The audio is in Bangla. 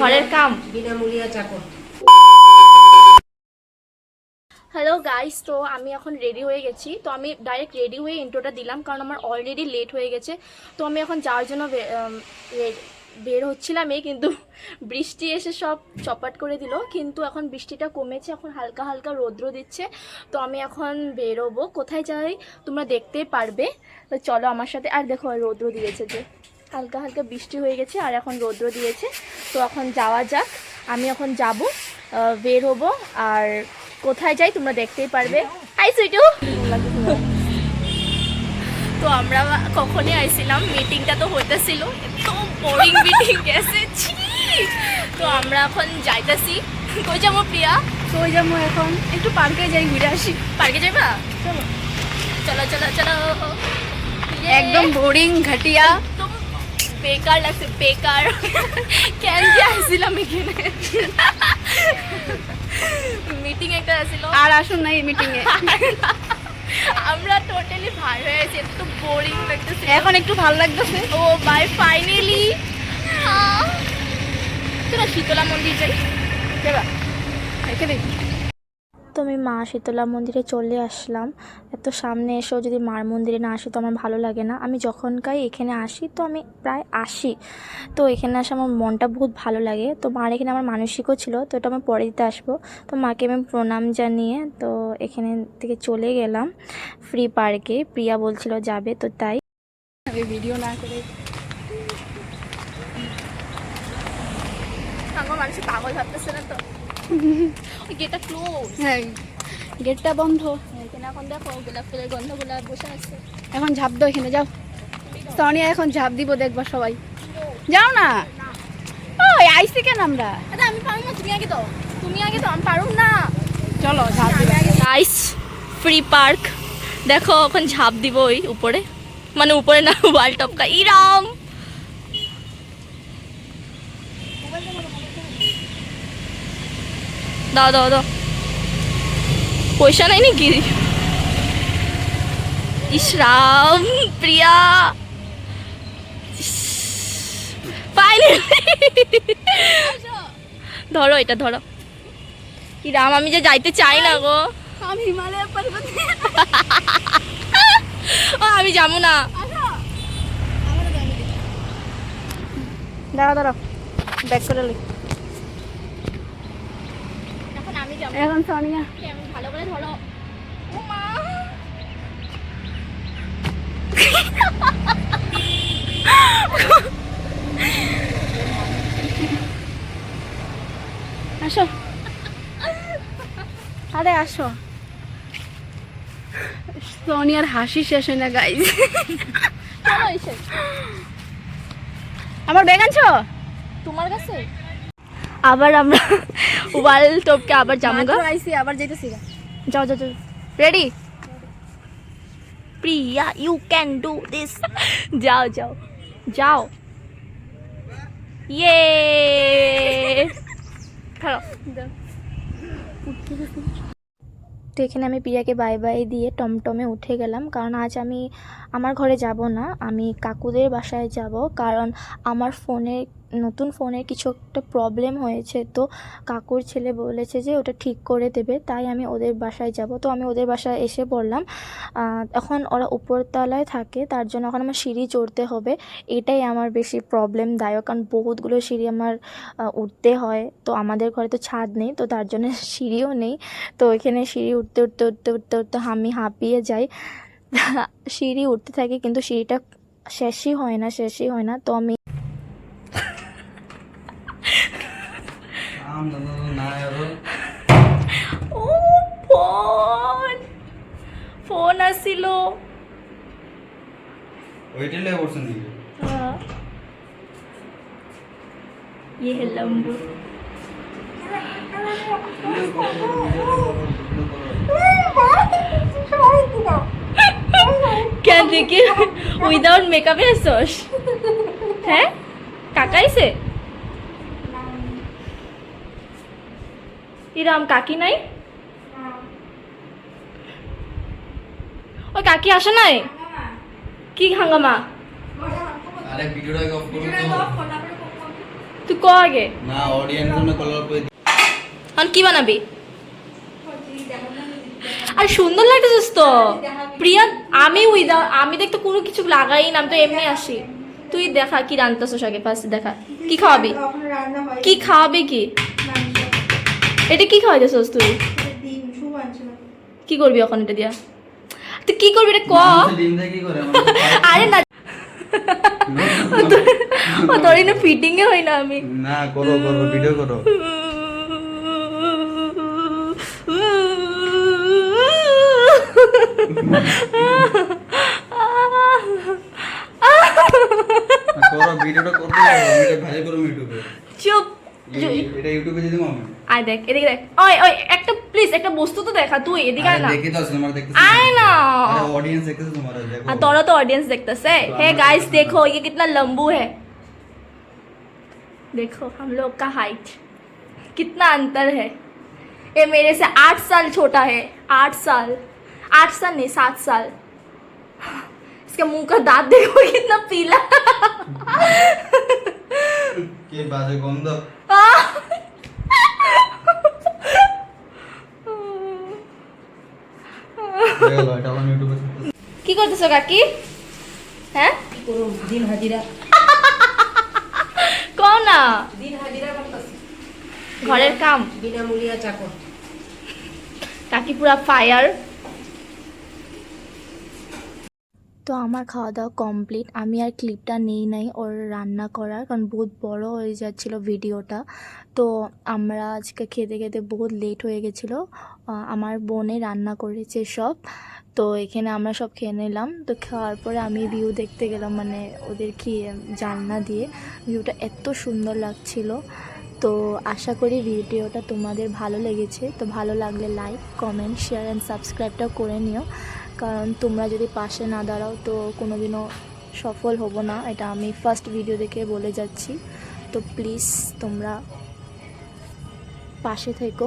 ঘরের কাম। বিনামূল্যে চাকর। হ্যালো গাইস তো আমি এখন রেডি হয়ে গেছি। তো আমি ডাইরেক্ট রেডি হয়ে ইন্ট্রোটা দিলাম কারণ আমার অলরেডি লেট হয়ে গেছে। তো আমি এখন যাওয়ার জন্য বের হচ্ছিলামই কিন্তু বৃষ্টি এসে সব চপাট করে দিল। কিন্তু এখন বৃষ্টিটা কমেছে এখন হালকা হালকা রৌদ্র দিচ্ছে। তো আমি এখন বেরোবো। কোথায় যাই তোমরা দেখতেই পারবে। তো চলো আমার সাথে আর দেখো রৌদ্র দিয়েছে যে। হালকা হালকা বৃষ্টি হয়ে গেছে আর এখন রৌদ্র দিয়েছে। তো এখন যাওয়া যাক। আমি এখন যাব বের হব আর কোথায় যাই তোমরা দেখতেই পারবে। হাই সুইটু। তো আমরা কখনই আইছিলাম মিটিংটা তো হইতেছিল। এত বোরিং মিটিং গেছে তো আমরা এখন যাইতেছি। কই যাব প্রিয়া? কই যাব এখন? একটু পার্কে যাই ঘুরে আসি। পার্কে যাবা চলো। চলো চলো একদম বোরিং ঘাটিয়া। একদম বেকার লাগছে বেকার। কেন যে আসছিলাম এখানে? মিটিং একটা আসছিল। আর আসুন না এই মিটিং এ। আমরা টোটালি ভার হয়ে আছি এত বোরিং লাগতেছে। এখন একটু ভালো লাগতেছে। ও বাই ফাইনালি তোরা শীতলা মন্দির যাই। দিই তো আমি মা শীতলা মন্দিরে চলে আসলাম। এত সামনে এসেও যদি মার মন্দিরে না আসি তো আমার ভালো লাগে না। আমি যখনকাই এখানে আসি তো আমি প্রায় আসি। তো এখানে আসে আমার মনটা বহুত ভালো লাগে। তো মার এখানে আমার মানসিকও ছিল, তো এটা আমি পরে দিতে আসব। তো মাকে আমি প্রণাম জানিয়ে তো এখানে থেকে চলে গেলাম ফ্রি পার্কে প্রিয়া বলছিল যাবে তো তাই। ভিডিও না করে। আমার পাগল ভাবতেছে না তো? গেটটা ক্লোজ হ্যাঁ। গেটটা বন্ধ এখানে এখন দেখো গোলাপ ফুলের গন্ধগুলা বসে আছে। এখন ঝাঁপ দাও এখানে যাও। সোনিয়া এখন ঝাঁপ দিব দেখবা সবাই। যাও না। ওই আইসি কেন আমরা? আরে আমি পারব না তুমি আগে দাও। তুমি আগে দাও আমি পারুম না। চলো ঝাঁপ দিব নাইস ফ্রি পার্ক দেখো এখন ঝাঁপ দিব ওই উপরে। মানে উপরে না ওয়াল টপকা ইরাম! দাও দাও দাও। পয়সা নাই নাকি? ইসরাম প্রিয়া। ধরো এটা ধরো। কি রাম আমি যে যাইতে চাই না গো। আমি হিমালয় পর্বত। ও আমি যাব না। দাঁড়া দাঁড়া ব্যাক করে লি এখন সোনিয়া। ভালো করে ধরো আসো। আরে আসো। সোনিয়ার হাসি শেষ হয় না গাইজ আমার ব্যাগ আনছো? তোমার কাছে? আবার আমরা ওয়াল টপকে আবার যাব গা। আবার যেতেছি গা। যাও যাও যাও। Ready Priya you can do this যাও যাও। যাও। ইয়ে তো এখানে আমি প্রিয়াকে বাই বাই দিয়ে টমটমে উঠে গেলাম। কারণ আজ আমি আমার ঘরে যাব না আমি কাকুদের বাসায় যাব। কারণ আমার ফোনে নতুন ফোনের কিছু একটা প্রবলেম হয়েছে, তো কাকুর ছেলে বলেছে যে ওটা ঠিক করে দেবে, তাই আমি ওদের বাসায় যাব। তো আমি ওদের বাসায় এসে পড়লাম এখন ওরা উপরতলায় থাকে, তার জন্য এখন আমার সিঁড়ি চড়তে হবে। এটাই আমার বেশি প্রবলেমদায়ক কারণ বহুতগুলো সিঁড়ি আমার উঠতে হয়, তো আমাদের ঘরে তো ছাদ নেই, তো তার জন্য সিঁড়িও নেই। তো এখানে সিঁড়ি উঠতে উঠতে উঠতে উঠতে উঠতে আমি হাঁপিয়ে যাই। সিঁড়ি উঠতে থাকি, কিন্তু সিঁড়িটা শেষই হয় না, শেষই হয় না, তো আমি ও ফোন ফোন আসিল ওইটালে করছেন নাকি ये है लंबू কেন দেখি উইদাউট মেকআপে এসছস হ্যাঁ কাকাইছে ইরাম কাকি নাই? ওই কাকি আসে নাই? কি হাঙ্গামা? আরে ভিডিওটা অফ তুই ক আগে? না অডিয়েন্স জন্য কলার করে এখন কি বানাবি? আর সুন্দর লাগতেছিস তো। প্রিয়া আমি উইদা আমি দেখতে কোনো কিছু লাগাই না আমি তো এমনি আসি। তুই দেখা কি রান্তাছিস আগে? ফার্স্ট দেখা। কি খাওয়াবি? কি খাওয়াবি কি? এটা কি খাওয়াইতেছিস তুই? কি করবি এখন এটা দিয়া? তুই কি করবি এটা ক? আরে না। ও তোর এনে ফিটিং এ হই না আমি। না করো করো ভিডিও করো। করো ভিডিওটা করতে ভালো করো ইউটিউবে চুপ। এটা ইউটিউবে দিয়ে দেবো আমি আয় দেখ এদিকে দেখ ওই ওই একটা প্লিজ একটা বস্তু তো দেখা তুই এদিকে আয় আরে না দেখে তো আছে তোমার দেখতে आए ना अरे ऑडियंस देखते तुम्हारा देखो हाँ तोरा तो ऑडियंस देखता से है गाइस देखो ये कितना लंबू है देखो हम लोग का हाइट कितना अंतर है ये मेरे से आठ साल छोटा है आठ साल आठ साल नहीं सात साल इसका मुंह का दांत देखो कितना पीला के बाजे गंध आह! করতেছো কাকি? হ্যাঁ? দিন হাজিরা। কও না। দিন হাজিরা করতেছি ঘরের কাম। বিনামূল্যে চাকর। কাকি পুরা ফায়ার। তো আমার খাওয়া দাওয়া কমপ্লিট আমি আর ক্লিপটা নেই নাই ওর রান্না করার, কারণ বহুত বড় হয়ে যাচ্ছিল ভিডিওটা তো আমরা আজকে খেতে খেতে বহুত লেট হয়ে গেছিল। আমার বোনে রান্না করেছে সব। তো এখানে আমরা সব খেয়ে নিলাম। তো খাওয়ার পরে আমি ভিউ দেখতে গেলাম মানে ওদের কি জানলা দিয়ে। ভিউটা এত সুন্দর লাগছিল। তো আশা করি ভিডিওটা তোমাদের ভালো লেগেছে। তো ভালো লাগলে লাইক কমেন্ট শেয়ার অ্যান্ড সাবস্ক্রাইবটাও করে নিও। কারণ তোমরা যদি পাশে না দাঁড়াও, তো কোনো দিনও সফল হব না। এটা আমি ফার্স্ট ভিডিও দেখে বলে যাচ্ছি। তো প্লিজ তোমরা পাশে থেকো।